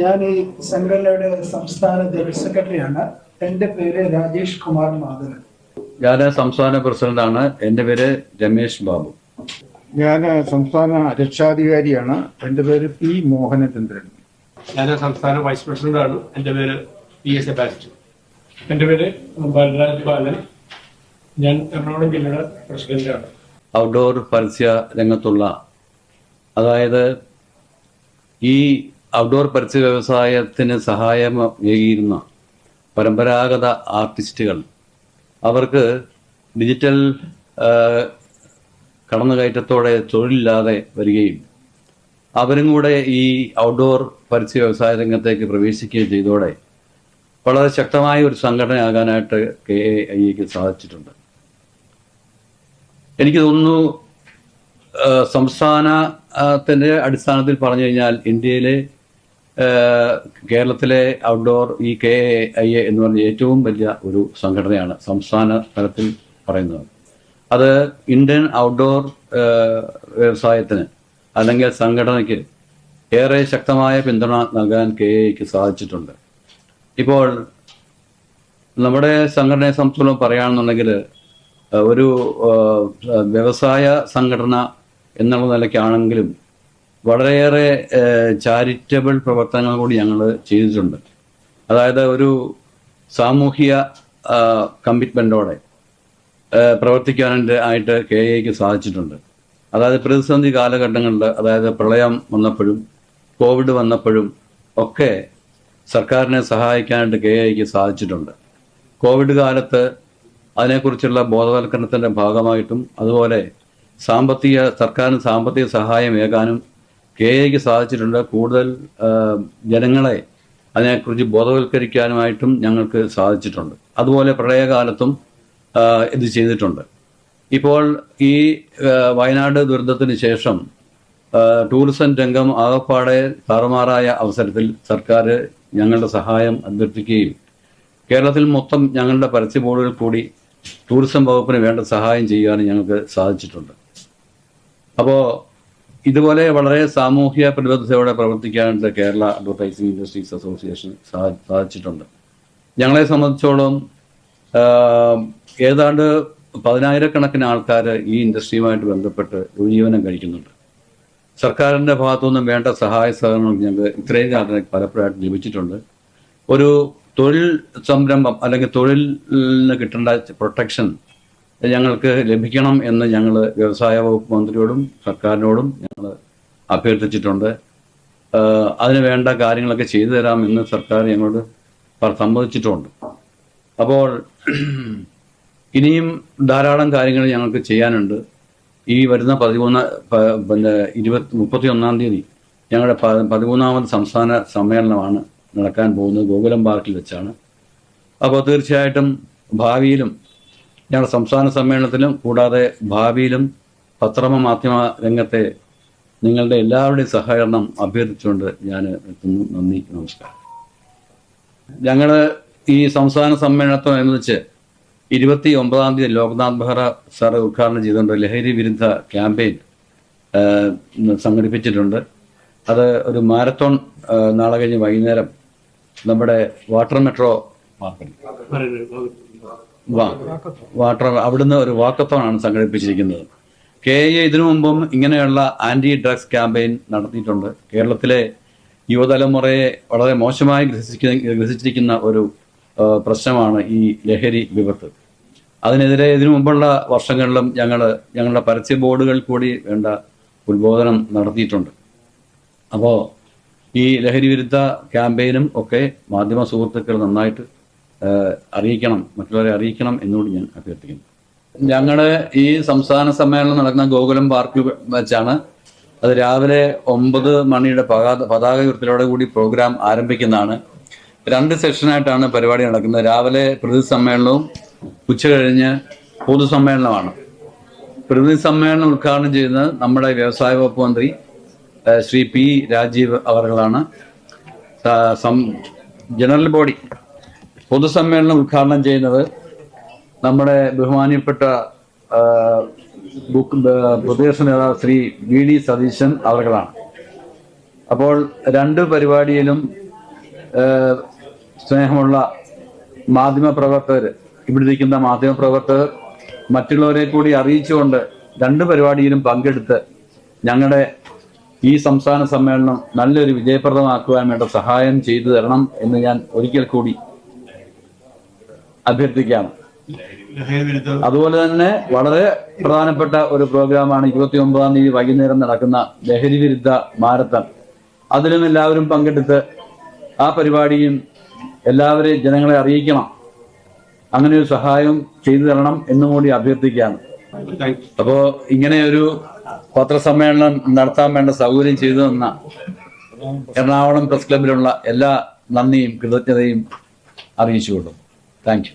ഞാൻ ഈ സംഘടനയുടെ സംസ്ഥാന ജനറൽ സെക്രട്ടറിയാണ്. എന്റെ പേര് രാജേഷ് കുമാർ മാധവൻ. ഞാൻ സംസ്ഥാന പ്രസിഡന്റാണ്. എന്റെ പേര് രമേശ് ബാബു. ഞാൻ സംസ്ഥാന രക്ഷാധികാരിയാണ്. എന്റെ പേര് പി മോഹനചന്ദ്രൻ. ഞാൻ സംസ്ഥാന വൈസ് പ്രസിഡന്റാണ്. എന്റെ പേര് പി എസ് സെബാസ്റ്റ്യൻ എന്റെ പേര് ബലരാജ് ബാലൻ. ഞാൻ എറണാകുളം ജില്ലയുടെ പ്രസിഡന്റാണ്. ഔട്ട്ഡോർ പരസ്യ രംഗത്തുള്ള അതായത് ഈ ഔട്ട്ഡോർ പരസ്യ വ്യവസായത്തിന് സഹായമേകിയിരുന്ന പരമ്പരാഗത ആർട്ടിസ്റ്റുകൾ. അവർക്ക് ഡിജിറ്റൽ കടന്നുകയറ്റത്തോടെ തൊഴിലില്ലാതെ വരികയും അവരും കൂടെ ഈ ഔട്ട്ഡോർ പരസ്യ വ്യവസായ രംഗത്തേക്ക് പ്രവേശിക്കുകയും ചെയ്തോടെ വളരെ ശക്തമായ ഒരു സംഘടനയാകാനായിട്ട് കെ എ ഐ എക്ക് സാധിച്ചിട്ടുണ്ട്. എനിക്ക് തോന്നുന്നു സംസ്ഥാനത്തിന്റെ അടിസ്ഥാനത്തിൽ പറഞ്ഞു കഴിഞ്ഞാൽ ഇന്ത്യയിലെ കേരളത്തിലെ ഔട്ട്ഡോർ ഈ കെ ഐ എ എന്ന് പറഞ്ഞ ഏറ്റവും വലിയ ഒരു സംഘടനയാണ് സംസ്ഥാന തലത്തിൽ പറയുന്നത്. അത് ഇന്ത്യൻ ഔട്ട്ഡോർ വ്യവസായത്തിന് അല്ലെങ്കിൽ സംഘടനയ്ക്ക് ഏറെ ശക്തമായ പിന്തുണ നൽകാൻ കെ എക്ക് സാധിച്ചിട്ടുണ്ട്. ഇപ്പോൾ നമ്മുടെ സംഘടനയെ സംബന്ധിച്ചോളം പറയുകയാണെന്നുണ്ടെങ്കിൽ ഒരു വ്യവസായ സംഘടന എന്നുള്ള നിലയ്ക്കാണെങ്കിലും വളരെയേറെ ചാരിറ്റബിൾ പ്രവർത്തനങ്ങൾ കൂടി ഞങ്ങൾ ചെയ്തിട്ടുണ്ട്. അതായത് ഒരു സാമൂഹിക കമ്മിറ്റ്മെന്റോടെ പ്രവർത്തിക്കാനായിട്ട് ആയിട്ട് കെ എക്ക് സാധിച്ചിട്ടുണ്ട്. അതായത് പ്രതിസന്ധി കാലഘട്ടങ്ങളിൽ അതായത് പ്രളയം വന്നപ്പോഴും കോവിഡ് വന്നപ്പോഴും ഒക്കെ സർക്കാരിനെ സഹായിക്കാനായിട്ട് കെ ഐക്ക് സാധിച്ചിട്ടുണ്ട്. കോവിഡ് കാലത്ത് അതിനെക്കുറിച്ചുള്ള ബോധവൽക്കരണത്തിന്റെ ഭാഗമായിട്ടും അതുപോലെ സാമ്പത്തിക സർക്കാരിന് സാമ്പത്തിക സഹായമേകാനും കെ എക്ക് സാധിച്ചിട്ടുണ്ട്. കൂടുതൽ ജനങ്ങളെ അതിനെക്കുറിച്ച് ബോധവൽക്കരിക്കാനുമായിട്ടും ഞങ്ങൾക്ക് സാധിച്ചിട്ടുണ്ട്. അതുപോലെ പ്രളയകാലത്തും ഇത് ചെയ്തിട്ടുണ്ട്. ഇപ്പോൾ ഈ വയനാട് ദുരന്തത്തിന് ശേഷം ടൂറിസം രംഗം ആകപ്പാടെ താറുമാറായ അവസരത്തിൽ സർക്കാർ ഞങ്ങളുടെ സഹായം അഭ്യർത്ഥിക്കുകയും കേരളത്തിൽ മൊത്തം ഞങ്ങളുടെ പരസ്യ ബോർഡുകൾ കൂടി ടൂറിസം വകുപ്പിന് വേണ്ട സഹായം ചെയ്യാൻ ഞങ്ങൾക്ക് സാധിച്ചിട്ടുണ്ട്. അപ്പോൾ ഇതുപോലെ വളരെ സാമൂഹ്യ പ്രതിബദ്ധതയോടെ പ്രവർത്തിക്കാനായിട്ട് കേരള അഡ്വർടൈസിംഗ് ഇൻഡസ്ട്രീസ് അസോസിയേഷൻ സാധിച്ചിട്ടുണ്ട്. ഞങ്ങളെ സംബന്ധിച്ചോളം ഏതാണ്ട് പതിനായിരക്കണക്കിന് ആൾക്കാർ ഈ ഇൻഡസ്ട്രിയുമായിട്ട് ബന്ധപ്പെട്ട് ഉപജീവനം കഴിക്കുന്നുണ്ട്. സർക്കാരിന്റെ ഭാഗത്തുനിന്നും വേണ്ട സഹായ സഹകരണങ്ങൾ ഞങ്ങൾക്ക് ഇത്രയും കാലം പലപ്പോഴായിട്ട് ലഭിച്ചിട്ടുണ്ട്. ഒരു തൊഴിൽ സംരംഭം അല്ലെങ്കിൽ തൊഴിലിന് കിട്ടേണ്ട പ്രൊട്ടക്ഷൻ ഞങ്ങൾക്ക് ലഭിക്കണം എന്ന് ഞങ്ങൾ വ്യവസായ വകുപ്പ് മന്ത്രിയോടും സർക്കാരിനോടും അഭ്യർത്ഥിച്ചിട്ടുണ്ട്. അതിന് വേണ്ട കാര്യങ്ങളൊക്കെ ചെയ്തു എന്ന് സർക്കാർ ഞങ്ങളോട് സമ്മതിച്ചിട്ടുണ്ട്. അപ്പോൾ ഇനിയും ധാരാളം കാര്യങ്ങൾ ഞങ്ങൾക്ക് ചെയ്യാനുണ്ട്. ഈ വരുന്ന പതിമൂന്ന് പിന്നെ ഇരുപത്തി മുപ്പത്തി ഒന്നാം തീയതി ഞങ്ങളുടെ പതിമൂന്നാമത് സംസ്ഥാന സമ്മേളനമാണ് നടക്കാൻ പോകുന്നത് ഗോകുലം പാർക്കിൽ വെച്ചാണ്. അപ്പോൾ തീർച്ചയായിട്ടും ഭാവിയിലും ഞങ്ങളുടെ സംസ്ഥാന സമ്മേളനത്തിലും കൂടാതെ ഭാവിയിലും പത്രമ മാധ്യമ രംഗത്തെ നിങ്ങളുടെ എല്ലാവരുടെയും സഹകരണം അഭ്യർത്ഥിച്ചുകൊണ്ട് ഞാൻ എത്തുന്നു. നന്ദി നമസ്കാരം. ഞങ്ങൾ ഈ സംസ്ഥാന സമ്മേളനത്തോടനുബന്ധിച്ച് ഇരുപത്തി ഒമ്പതാം തീയതി ലോക്നാഥ് ബെഹ്റ സാറ് ഉദ്ഘാടനം ചെയ്തുകൊണ്ട് ലഹരി വിരുദ്ധ ക്യാമ്പയിൻ സംഘടിപ്പിച്ചിട്ടുണ്ട്. അത് ഒരു മാരത്തോൺ നാളെ കഴിഞ്ഞ് വൈകുന്നേരം നമ്മുടെ വാട്ടർ മെട്രോ വാട്ടർ അവിടുന്ന് ഒരു വാക്കത്തോണാണ് സംഘടിപ്പിച്ചിരിക്കുന്നത്. കെ എ ഇതിനു മുമ്പും ഇങ്ങനെയുള്ള ആന്റി ഡ്രഗ്സ് ക്യാമ്പയിൻ നടത്തിയിട്ടുണ്ട്. കേരളത്തിലെ യുവതലമുറയെ വളരെ മോശമായി ഗ്രസിച്ചിരിക്കുന്ന ഒരു പ്രശ്നമാണ് ഈ ലഹരി വിപത്ത്. അതിനെതിരെ ഇതിനു മുമ്പുള്ള വർഷങ്ങളിലും ഞങ്ങൾ ഞങ്ങളുടെ പരസ്യ ബോർഡുകൾ കൂടി വേണ്ട ഉദ്ബോധനം നടത്തിയിട്ടുണ്ട്. അപ്പോൾ ഈ ലഹരി വിരുദ്ധ ക്യാമ്പയിനും ഒക്കെ മാധ്യമ സുഹൃത്തുക്കൾ നന്നായിട്ട് അറിയിക്കണം മറ്റുള്ളവരെ അറിയിക്കണം എന്നുകൂടി ഞാൻ അഭ്യർത്ഥിക്കുന്നു. ഞങ്ങൾ ഈ സംസ്ഥാന സമ്മേളനം നടക്കുന്ന ഗോകുലം പാർക്കിൽ വെച്ചാണ്. അത് രാവിലെ ഒമ്പത് മണിയുടെ പതാക ഉയർത്തലോടെ കൂടി പ്രോഗ്രാം ആരംഭിക്കുന്നതാണ്. രണ്ട് സെഷനായിട്ടാണ് പരിപാടി നടക്കുന്നത്. രാവിലെ പ്രതിനിധി സമ്മേളനവും ഉച്ച കഴിഞ്ഞ് പൊതുസമ്മേളനമാണ്. പ്രതിനിധി സമ്മേളനം ഉദ്ഘാടനം ചെയ്യുന്നത് നമ്മുടെ വ്യവസായ വകുപ്പ് മന്ത്രി ശ്രീ പി രാജീവ് അവറുകളാണ് സം- ജനറൽ ബോഡി പൊതുസമ്മേളനം ഉദ്ഘാടനം ചെയ്യുന്നത് നമ്മുടെ ബഹുമാനിയപ്പെട്ട പ്രദേശ നേതാവ് ശ്രീ വി ഡി സതീശൻ അവർകളാണ് അപ്പോൾ രണ്ട് പരിപാടിയിലും സ്നേഹമുള്ള മാധ്യമപ്രവർത്തകർ ഇവിടെ ഇരിക്കുന്ന മാധ്യമപ്രവർത്തകർ മറ്റുള്ളവരെ കൂടി അറിയിച്ചുകൊണ്ട് രണ്ട് പരിപാടിയിലും പങ്കെടുത്ത് ഞങ്ങളുടെ ഈ സംസ്ഥാന സമ്മേളനം നല്ലൊരു വിജയപ്രദമാക്കുവാൻ വേണ്ട സഹായം ചെയ്തു തരണം എന്ന് ഞാൻ ഒരിക്കൽ കൂടി വിരുദ്ധ അതുപോലെ തന്നെ വളരെ പ്രധാനപ്പെട്ട ഒരു പ്രോഗ്രാമാണ് ഇരുപത്തി ഒമ്പതാം തീയതി വൈകുന്നേരം നടക്കുന്ന ലഹരി വിരുദ്ധ മാരത്തൺ. അതിലും എല്ലാവരും പങ്കെടുത്ത് ആ പരിപാടിയും എല്ലാവരെയും ജനങ്ങളെ അറിയിക്കണം. അങ്ങനെ ഒരു സഹായം ചെയ്തു തരണം എന്നും കൂടി അഭ്യർത്ഥിക്കുകയാണ്. അപ്പോ ഇങ്ങനെ ഒരു പത്രസമ്മേളനം നടത്താൻ വേണ്ട സൗകര്യം ചെയ്തു തന്ന എറണാകുളം പ്രസ് ക്ലബിലുള്ള എല്ലാ നന്ദിയും കൃതജ്ഞതയും അറിയിച്ചുകൊള്ളും താങ്ക് യു.